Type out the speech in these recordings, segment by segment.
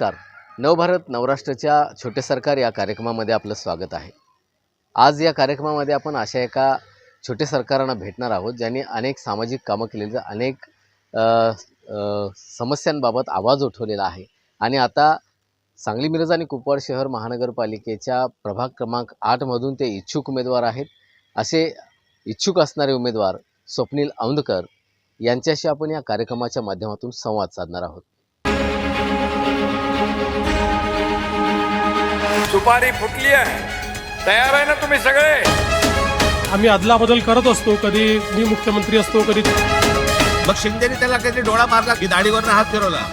नमस्कार. नवभारत नवराष्ट्राच्या छोटे सरकार या कार्यक्रमामध्ये आपलं स्वागत आहे. आज या कार्यक्रमामध्ये आपण अशा एका छोटे सरकारांना भेटणार आहोत ज्यांनी अनेक सामाजिक कामं केलेली अनेक समस्यांबाबत आवाज उठवलेला आहे. आणि आता सांगली मिरज आणि कुपवाड शहर महानगरपालिकेच्या प्रभाग क्रमांक आठमधून ते इच्छुक उमेदवार आहेत. असे इच्छुक असणारे उमेदवार स्वप्नील औंधकर यांच्याशी आपण या कार्यक्रमाच्या माध्यमातून संवाद साधणार आहोत. सुपारी फुटली आहे. तयार आहे ना तुम्ही सगळे? आम्ही अदलाबदल करत असतो कधी मी मुख्यमंत्री असतो कधी मग शिंदेने त्याला काहीतरी डोळा मारला की दाढीवरनं हात फिरवला.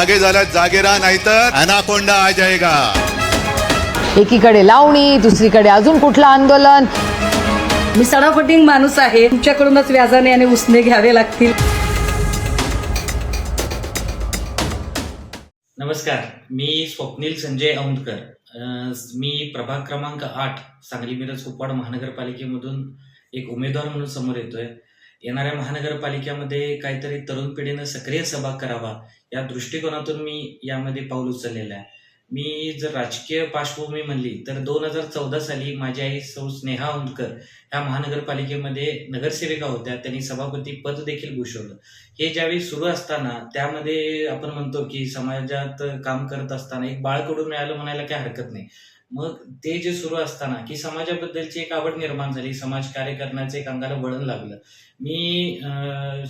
आगे झाला जागेरा नाहीतर अनाकोंडा आ जाएगा एकीकडे लावणी दुसरीकडे अजून कुठलं आंदोलन? मी सडापटिंग माणूस आहे. तुमच्याकडूनच व्याजाने आणि उसने घ्यावे लागतील. नमस्कार मी स्वप्नील संजय औंधकर. मी प्रभाग क्रमांक आठ सांगली मिरज कुपवाड महानगरपालिकेमधून एक उमेदवार म्हणून समोर येतोय. येणाऱ्या महानगरपालिकेमध्ये काहीतरी तरुण पिढीनं सक्रिय सहभाग करावा या दृष्टिकोनातून मी यामध्ये पाऊल उचललेलं आहे. मी जर राजकीय पार्श्वभूमी म्हणली तर दोन हजार चौदा साली माझी आई सौ स्नेहा औंधकर ह्या महानगरपालिकेमध्ये नगरसेविका होत्या. त्यांनी सभापती पद देखील भूषवलं. हे ज्यावेळी सुरू असताना त्यामध्ये आपण म्हणतो की समाजात काम करत असताना एक बाळकडून मिळालं म्हणायला काही हरकत नाही. मग ते जे सुरू असताना की समाजाबद्दलची एक आवड निर्माण झाली समाज कार्य करण्याचं एक अंगाला वळण लागलं. मी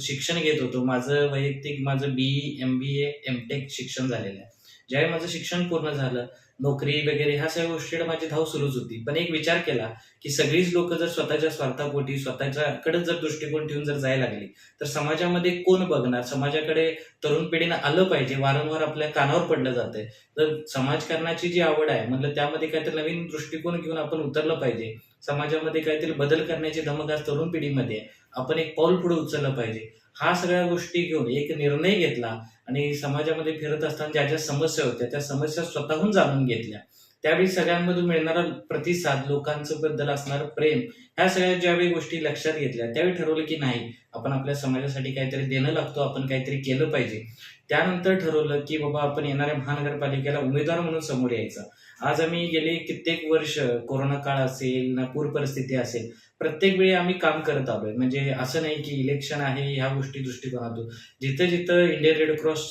शिक्षण घेत होतो. माझं वैयक्तिक माझं B M B A M tech शिक्षण झालेलं आहे. ज्यावेळी माझं शिक्षण पूर्ण झालं नोकरी वगैरे ह्या सगळ्या गोष्टीकडे माझी धाव सुरूच होती. पण एक विचार केला की सगळीच लोक जर स्वतःच्या स्वार्थापोटी स्वतःच्याकडे जर दृष्टिकोन ठेवून जर जायला लागली तर समाजामध्ये कोण बघणार? समाजाकडे तरुण पिढीनं आलं पाहिजे वारंवार आपल्या कानावर पडलं जातंय. तर समाजकारणाची जी आवड आहे म्हटलं त्यामध्ये काहीतरी नवीन दृष्टिकोन घेऊन आपण उतरलं पाहिजे. समाजामध्ये काहीतरी बदल करण्याची धमक आज तरुण पिढीमध्ये आहे. आपण एक पाऊल पुढे उचललं पाहिजे. हा सगळ्या गोष्टी घेऊन एक निर्णय घेतला आणि समाजामध्ये फिरत असताना ज्या ज्या समस्या होत्या त्या समस्या स्वतःहून जाणून घेतल्या. त्यावेळी सगळ्यांमधून मिळणारा प्रतिसाद लोकांचं बद्दल असणारं प्रेम ह्या सगळ्या ज्यावेळी गोष्टी लक्षात घेतल्या त्यावेळी ठरवलं की नाही आपण आपल्या समाजासाठी काहीतरी देणं लागतो आपण काहीतरी केलं पाहिजे. त्यानंतर ठरवलं की बाबा आपण येणाऱ्या महानगरपालिकेला उमेदवार म्हणून समोर यायचा. आज आम्ही गेले कित्येक वर्ष कोरोना काळ असेल ना पूर परिस्थिती असेल प्रत्येक वेळी आम्ही काम करत आलोय. म्हणजे असं नाही की इलेक्शन आहे ह्या गोष्टी दृष्टिकोनातून. जिथं जिथं इंडियन रेड क्रॉस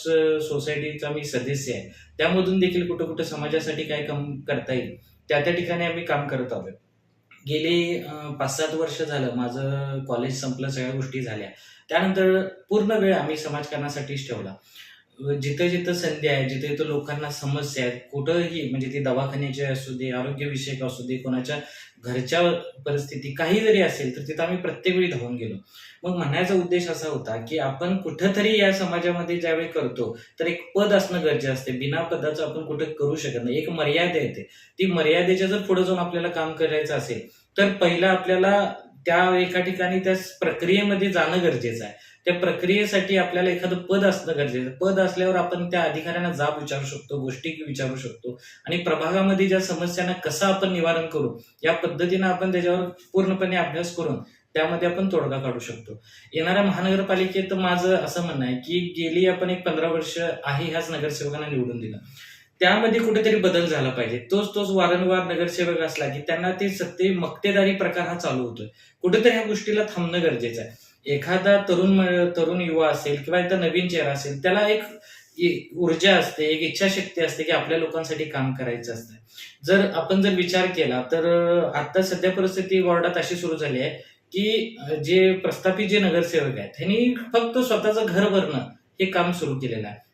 सोसायटीचा मी सदस्य आहे त्यामधून देखील कुठं कुठं समाजासाठी काय काम करता येईल त्या त्या ठिकाणी आम्ही काम करत आहोत गेली पाच सात वर्ष झालं माझं कॉलेज संपलं सगळ्या गोष्टी झाल्या. त्यानंतर पूर्ण वेळ आम्ही समाजकारणासाठीच ठेवला. जिथं जिथं संधी आहे जिथं जिथं लोकांना समस्या आहेत कुठंही म्हणजे ती दवाखान्याची असू दे आरोग्यविषयक असू दे कोणाच्या घरच्या परिस्थिती काही जरी असेल तर तिथं आम्ही प्रत्येक वेळी धावून गेलो. मग म्हणायचा उद्देश असा होता की आपण कुठंतरी या समाजामध्ये ज्यावेळी करतो तर एक पद असणं गरजेचं असते. बिना पदाचं आपण कुठं करू शकत नाही. एक मर्यादा येते. ती मर्यादेच्या जर पुढे जाऊन आपल्याला काम करायचं असेल तर पहिलं आपल्याला त्या एका ठिकाणी त्या प्रक्रियेमध्ये जाणं गरजेचं आहे. त्या प्रक्रियेसाठी आपल्याला एखादं पद असणं गरजेचं. पद असल्यावर आपण त्या अधिकाऱ्यांना जाब विचारू शकतो गोष्टी विचारू शकतो. आणि प्रभागामध्ये ज्या समस्यांना कसं आपण निवारण करू या पद्धतीनं आपण त्याच्यावर पूर्णपणे अभ्यास करून त्यामध्ये आपण तोडगा काढू शकतो. येणाऱ्या महानगरपालिकेत माझं असं म्हणणं आहे की गेली आपण एक पंधरा वर्ष आहे ह्याच नगरसेवकांना निवडून दिलं. त्यामध्ये कुठेतरी बदल झाला पाहिजे. तोच तोच वारंवार नगरसेवक असला की त्यांना ते सत्ते मक्तेदारी प्रकार हा चालू होतोय. कुठेतरी ह्या गोष्टीला थांबणं गरजेचं आहे. एखादा तरुण तरुण युवा असेल किंवा एकदा नवीन चेहरा असेल त्याला एक ऊर्जा असते एक इच्छाशक्ती असते की आपल्या लोकांसाठी काम करायचं असतं. जर आपण जर विचार केला तर आता सध्या परिस्थिती वॉर्डात अशी सुरू झाली आहे की जे प्रस्थापित जे नगरसेवक आहेत त्यांनी फक्त स्वतःचं घर भरणं हे काम सुरू केलेलं आहे.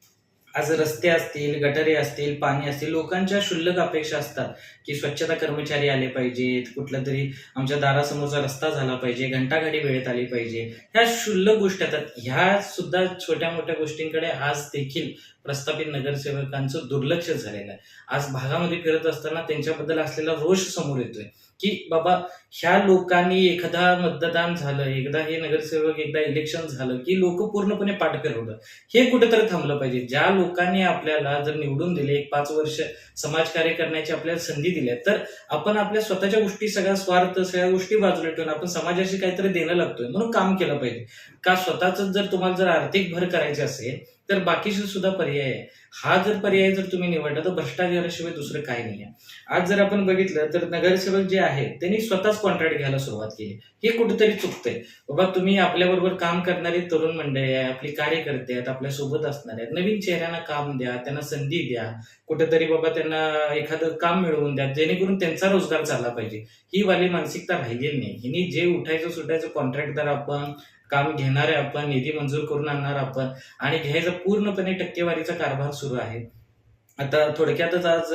आज रस्ते असतील गटारे असतील पाणी असतील लोकांच्या क्षुल्लक अपेक्षा असतात की स्वच्छता कर्मचारी आले पाहिजेत कुठला तरी आमच्या दारासमोरचा रस्ता झाला पाहिजे घंटागाडी वेळेत आली पाहिजे. ह्या क्षुल्लक गोष्टी असतात ह्या सुद्धा छोट्या मोठ्या गोष्टींकडे आज देखील प्रस्थापित नगरसेवकांचं दुर्लक्ष झालेलं आहे. आज भागामध्ये फिरत असताना त्यांच्याबद्दल असलेला रोष समोर येतोय. की बाबा ह्या लोकांनी एखादा मतदान झालं एकदा हे नगरसेवक एकदा इलेक्शन झालं की लोक पूर्णपणे पाठ करवलं हे कुठेतरी थांबलं पाहिजे. ज्या लोकांनी आपल्याला जर निवडून दिले एक पाच वर्ष समाजकार्य करण्याची आपल्याला संधी दिल्या तर आपण आपल्या स्वतःच्या गोष्टी सगळ्या स्वार्थ सगळ्या गोष्टी बाजूला ठेवून आपण समाजाशी काहीतरी देणं लागतोय म्हणून काम केलं पाहिजे. का स्वतःच जर तुम्हाला जर आर्थिक भर करायची असेल तर बाकीचे सुद्धा पर्याय आहे. हा जर पर्याय जर तुम्ही निवडला तर भ्रष्टाचाराशिवाय दुसरं काय नाही आहे आज जर आपण बघितलं तर नगरसेवक जे आहेत त्यांनी स्वतःच कॉन्ट्रॅक्ट घ्यायला सुरुवात केली. हे कुठेतरी चुकतंय. बाबा तुम्ही आपल्याबरोबर काम करणारी तरुण मंडळी आहे आपली कार्यकर्ते आहेत आपल्यासोबत असणार आहेत. नवीन चेहऱ्यांना काम द्या त्यांना संधी द्या. कुठेतरी बाबा त्यांना एखादं काम मिळवून द्या जेणेकरून त्यांचा रोजगार चालला पाहिजे. ही वाली मानसिकता राहिलेली नाही. हिनी जे उठायचं सुटायचं कॉन्ट्रॅक्टदार आपण काम घेणारे आपण निधी मंजूर करून आणणार आपण आणि घ्यायचा पूर्णपणे टक्केवारीचा कारभार सुरू आहे. आता थोडक्यातच आज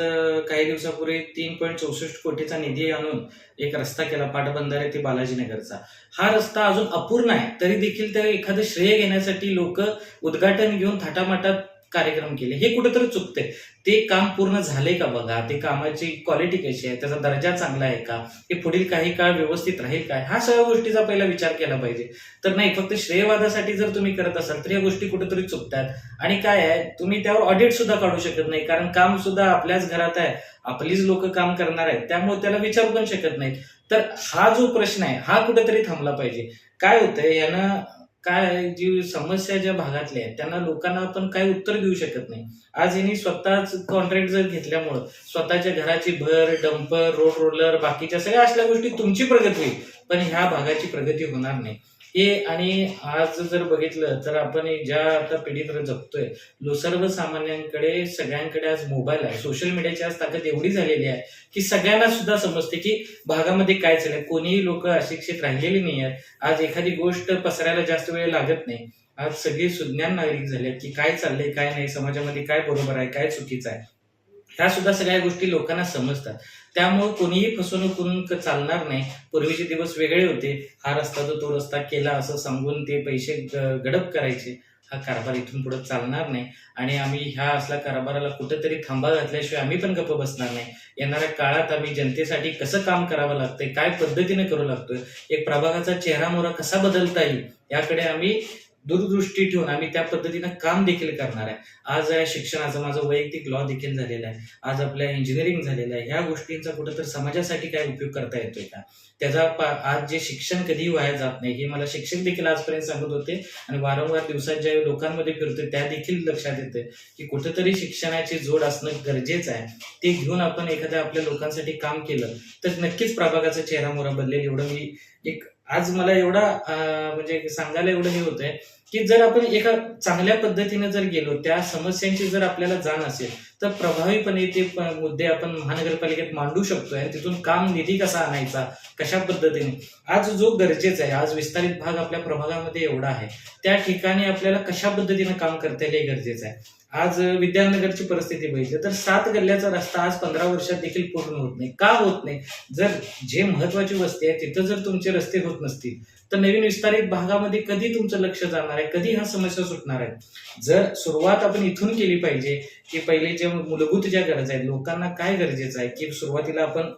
काही दिवसापूर्वी तीन पॉईंट चौसष्ट कोटीचा निधी आणून एक रस्ता केला पाटबंधारे ते बालाजीनगरचा. हा रस्ता अजून अपूर्ण आहे तरी देखील त्या एखादं श्रेय घेण्यासाठी लोक उद्घाटन घेऊन थाटामाटात कार्यक्रम केले. हे कुठेतरी चुकते ते काम पूर्ण झाले का बघा? ते कामाची क्वालिटी कशी आहे? त्याचा दर्जा चांगला आहे का? हे पुढील काही काळ व्यवस्थित राहील काय? हा सगळ्या गोष्टीचा पहिला विचार केला पाहिजे. तर नाही फक्त श्रेयवादासाठी जर तुम्ही करत असाल तर या गोष्टी कुठेतरी चुकतात. आणि काय आहे? तुम्ही त्यावर ऑडिट सुद्धा काढू शकत नाही. कारण काम सुद्धा आपल्याच घरात आहे. आपलीच लोक काम करणार आहेत. त्यामुळे त्याला विचारू पण शकत नाहीत. तर हा जो प्रश्न आहे हा कुठेतरी थांबला पाहिजे. काय होतंय? यानं काय जी समस्या ज्या भागातल्या आहेत त्यांना लोकांना आपण काय उत्तर देऊ शकत नाही. आज यांनी स्वतःच कॉन्ट्रॅक्ट जर घेतल्यामुळं स्वतःच्या घराची भर डंपर रोड रोलर बाकीच्या सगळ्या असल्या गोष्टी तुमची प्रगती होईल. पण ह्या भागाची प्रगती होणार नाही. हे आणि आज जर बघितलं तर आपण ज्या आता पिढीत जगतोय सर्वसामान्यांकडे सगळ्यांकडे आज मोबाईल आहे. सोशल मीडियाची आज ताकद एवढी झालेली आहे की सगळ्यांना सुद्धा समजते की भागामध्ये काय चाललंय कोणीही लोक अशिक्षित राहिलेली नाही आहेत. आज एखादी गोष्ट पसरायला जास्त वेळ लागत नाही. आज सगळे सुज्ञान नागरिक झाले की काय चाललंय काय नाही समाजामध्ये काय बरोबर आहे काय चुकीचं आहे. ह्या सुद्धा सगळ्या गोष्टी लोकांना समजतात. त्यामुळे कोणीही फसवणूक करून चालणार नाही. पूर्वीचे दिवस वेगळे होते. हा रस्ता तो तो रस्ता केला असं सांगून ते पैसे ग- गडप करायचे. हा कारभार इथून पुढे चालणार नाही. आणि आम्ही ह्या असल्या कारभाराला कुठेतरी थांबा घातल्याशिवाय आम्ही पण गप्प बसणार नाही. येणाऱ्या काळात आम्ही जनतेसाठी कसं काम करावं लागतंय? काय पद्धतीने करू लागतोय? एक प्रभागाचा चेहरा मोहरा कसा बदलता येईल? याकडे आम्ही दूरदृष्टी ठेवून आम्ही त्या पद्धतीनं काम देखील करणार आहे. आज शिक्षणाचं माझं वैयक्तिक लॉ देखील झालेला आहे. आज आपल्या इंजिनिअरिंग झालेलं आहे. ह्या गोष्टींचा कुठंतर समाजासाठी काय उपयोग करता येतोय का? त्याचा पा- आज जे शिक्षण कधीही वाया जात नाही हे मला शिक्षक देखील आजपर्यंत सांगत होते. आणि वारंवार दिवसात ज्या लोकांमध्ये फिरतोय त्या देखील लक्षात येते की कुठंतरी शिक्षणाची जोड असणं गरजेचं आहे. ते घेऊन आपण एखाद्या आपल्या लोकांसाठी काम केलं तर नक्कीच प्रभागाचा चेहरा मोहरा बदलेल. एवढं मी एक आज मला एवढा म्हणजे सांगायला एवढं हे होतंय की जर आपण एका चांगल्या पद्धतीने जर गेलो त्या समस्यांची जर आपल्याला जाण असेल तर प्रभावीपणे ते मुद्दे आपण महानगरपालिकेत मांडू शकतोय तिथून काम निधी कसा आणायचा कशा पद्धतीने? आज जो गरजेचा आहे आज विस्तारित भाग आपल्या प्रभागामध्ये एवढा आहे त्या ठिकाणी आपल्याला कशा पद्धतीने काम करता येईल हे गरजेचं आहे. आज विद्यानगरची परिस्थिती बघितली तर सात गल्ल्याचा रस्ता आज पंधरा वर्षात देखील पूर्ण होत नाही. का होत नाही? जर जे महत्वाची वस्ती आहे तिथं जर तुमचे रस्ते होत नसतील तर नवीन विस्तारित भागामध्ये कधी तुमचं लक्ष जाणार आहे? कधी ह्या समस्या सुटणार आहेत जर सुरुवात आपण इथून केली पाहिजे की पहिले जे मूलभूत ज्या गरज आहेत लोकांना काय गरजेचं आहे की सुरुवातीला आपण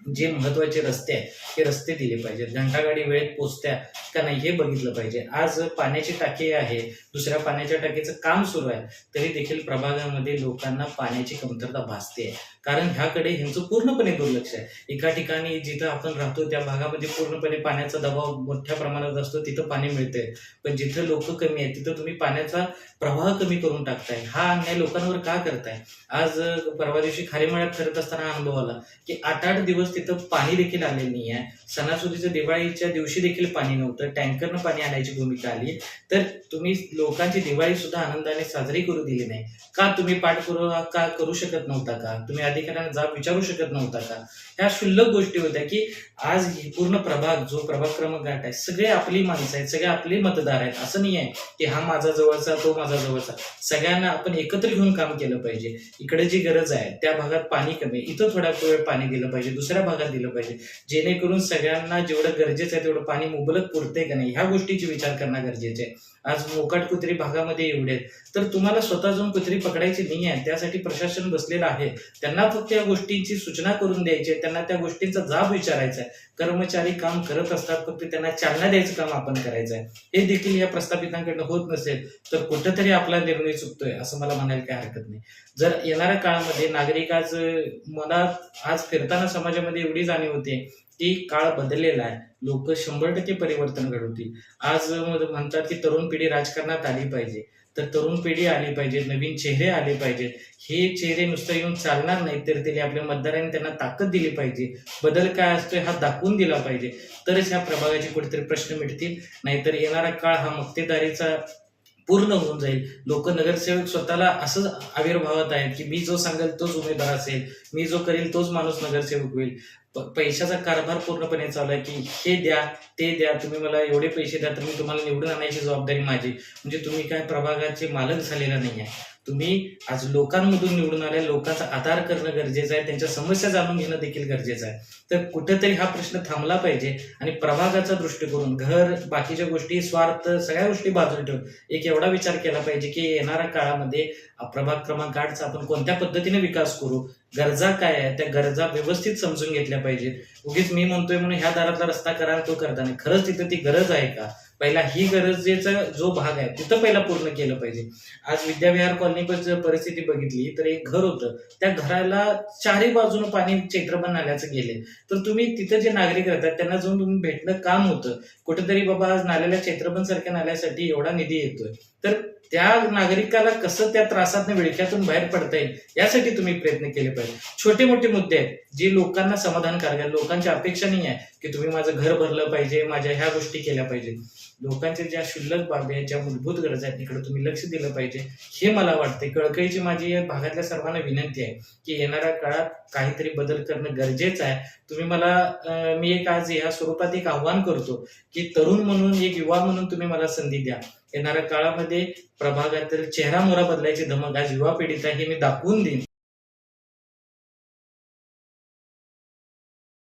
जे महत्त्वाचे रस्ते आहेत ते रस्ते दिले पाहिजेत. घंटागाडी वेळेत पोचत्या का नाही हे बघितलं पाहिजे. आज पाण्याची टाकी आहे दुसऱ्या पाण्याच्या टाकीचं काम सुरू आहे तरी देखील प्रभागामध्ये लोकांना पाण्याची कमतरता भासते कारण ह्याकडे ह्यांचं पूर्णपणे दुर्लक्ष आहे. एका ठिकाणी जिथं आपण राहतो त्या भागामध्ये पूर्णपणे पाण्याचा दबाव मोठ्या प्रमाणात असतो तिथं पाणी मिळते पण जिथं लोक कमी आहेत तिथं तुम्ही पाण्याचा प्रवाह कमी करून टाकताय. हा अन्याय लोकांवर का करताय? आज परवा दिवशी खारेमाळ्यात करत असताना अनुभव आला की आठ आठ दिवस तिथं पाणी देखील आलेलं नाही आहे सणासुदीच्या दिवाळीच्या दिवशी देखील पाणी नव्हतं. टँकरनं पाणी आणायची भूमिका आली. तर तुम्ही लोकांची दिवाळी सुद्धा आनंदाने साजरी करू दिली नाही. का तुम्ही पाठपुरावा का करू शकत नव्हता का? तुम्ही अधिकाऱ्यांना जाब विचारू शकत नव्हता का? ह्या क्षुल्लक गोष्टी होत्या की आज ही पूर्ण प्रभाग जो प्रभाग क्रमांक गाठ आहे सगळे आपली माणसं आहेत सगळे आपले मतदार आहेत. असं नाही आहे की हा माझा जवळचा तो माझा जवळचा. सगळ्यांना आपण एकत्र घेऊन काम केलं पाहिजे. इकडे जी गरज आहे त्या भागात पाणी कमी. इथं थोडा वेळ पाणी दिलं पाहिजे. दुसऱ्या भागात दिलं पाहिजे. जेणेकरून सगळ्यांना जेवढं गरजेचं आहे तेवढं पाणी मुबलक पुरते का नाही? ह्या गोष्टीची विचार करणं गरजेचे आहे. आज मोकाट कुत्री भागामध्ये एवढे आहेत. तर तुम्हाला स्वतः जाऊन कुत्री पकडायची नाही आहे. त्यासाठी प्रशासन बसलेलं आहे. त्यांना फक्त या गोष्टींची सूचना करून द्यायची त्यांना त्या गोष्टींचा जाब विचारायचा आहे. कर्मचारी काम करत असतात फक्त त्यांना चालना द्यायचं काम आपण करायचं आहे. हे देखील या प्रस्थापितांकडनं होत नसेल तर कुठंतरी आपला निर्णय चुकतोय असं मला म्हणायला काही हरकत नाही. जर येणाऱ्या काळामध्ये नागरिक आज मनात आज फिरताना समाजामध्ये एवढी जाणीव होते की काळ बदललेला आहे. लोक शंभर टक्के परिवर्तन घडवतील. आज म्हणतात की तरुण पिढी राजकारणात आली पाहिजे. तर तरुण पिढी आली पाहिजे नवीन चेहरे आले पाहिजेत. हे चेहरे नुसतं येऊन चालणार नाही तर त्याने आपल्या मतदारांनी त्यांना ताकद दिली पाहिजे. बदल काय असतोय हा दाखवून दिला पाहिजे. तरच ह्या प्रभागाचे कुठेतरी प्रश्न मिटतील. नाहीतर येणारा काळ हा मक्तेदारीचा पूर्ण होऊन जाईल. लोक नगरसेवक स्वतःला असंच आविर्भावात आहेत की मी जो सांगेल तोच उमेदवार असेल मी जो करेल तोच माणूस नगरसेवक होईल. पैशाचा कारभार पूर्णपणे चालू आहे की हे द्या ते द्या तुम्ही मला एवढे पैसे द्या तर मी तुम्हाला निवडून आणायची जबाबदारी माझी. म्हणजे तुम्ही काय प्रभागाचे मालक झालेला नाही आहे तुम्ही आज लोकांमधून निवडून आल्या लोकांचा आधार करणं गरजेचं आहे त्यांच्या समस्या जाणून घेणं देखील गरजेचं आहे. तर कुठेतरी हा प्रश्न थांबला पाहिजे आणि प्रभागाचा दृष्टिकोन घर बाकीच्या गोष्टी स्वार्थ सगळ्या गोष्टी बाजूला ठेवून एक एवढा विचार केला पाहिजे की येणाऱ्या काळामध्ये प्रभाग क्रमांक आठचा आपण कोणत्या पद्धतीने विकास करू गरजा काय आहे त्या गरजा व्यवस्थित समजून घेतल्या पाहिजेत. उगीच मी म्हणतोय म्हणून ह्या दारातला रस्ता करा तो करताना खरंच तिथं ती गरज आहे का? पहिला ही गरजेचा जो भाग आहे तिथं पहिला पूर्ण केलं पाहिजे. आज विद्याविहार कॉलनी परिस्थिती बघितली तर एक घर होतं. त्या घराला चारही बाजून पाणी चैत्रबन नाल्याचं गेले. तर तुम्ही तिथं जे नागरिक राहतात त्यांना जाऊन तुम्ही भेटणं काम होतं. कुठेतरी बाबा आज नाल्याला क्षेत्रपण सारख्या नाल्यासाठी एवढा निधी येतोय. तर त्या नागरिकाला कसं त्या त्रासातनं विळख्यातून बाहेर पडता येईल यासाठी तुम्ही प्रयत्न केले पाहिजे. छोटे मोठे मुद्दे आहेत जे लोकांना समाधानकारक आहेत. लोकांची अपेक्षा नाही आहे की तुम्ही माझं घर भरलं पाहिजे माझ्या ह्या गोष्टी केल्या पाहिजेत लोकांच्या ज्या क्षुल्लक बाबी आहेत ज्या मूलभूत गरजा आहेत तिकडे तुम्ही लक्ष दिलं पाहिजे. हे मला वाटते कळकळीची माझी या भागातल्या सर्वांना विनंती आहे की येणाऱ्या काळात काहीतरी बदल करणं गरजेचं आहे. तुम्ही मला मी एक आज या स्वरूपात एक आव्हान करतो की तरुण म्हणून एक युवा म्हणून तुम्ही मला संधी द्या. येणाऱ्या काळामध्ये प्रभागातील चेहरा मोहरा बदलायची धमक आज युवा पिढीत आहे हे मी दाखवून देईन.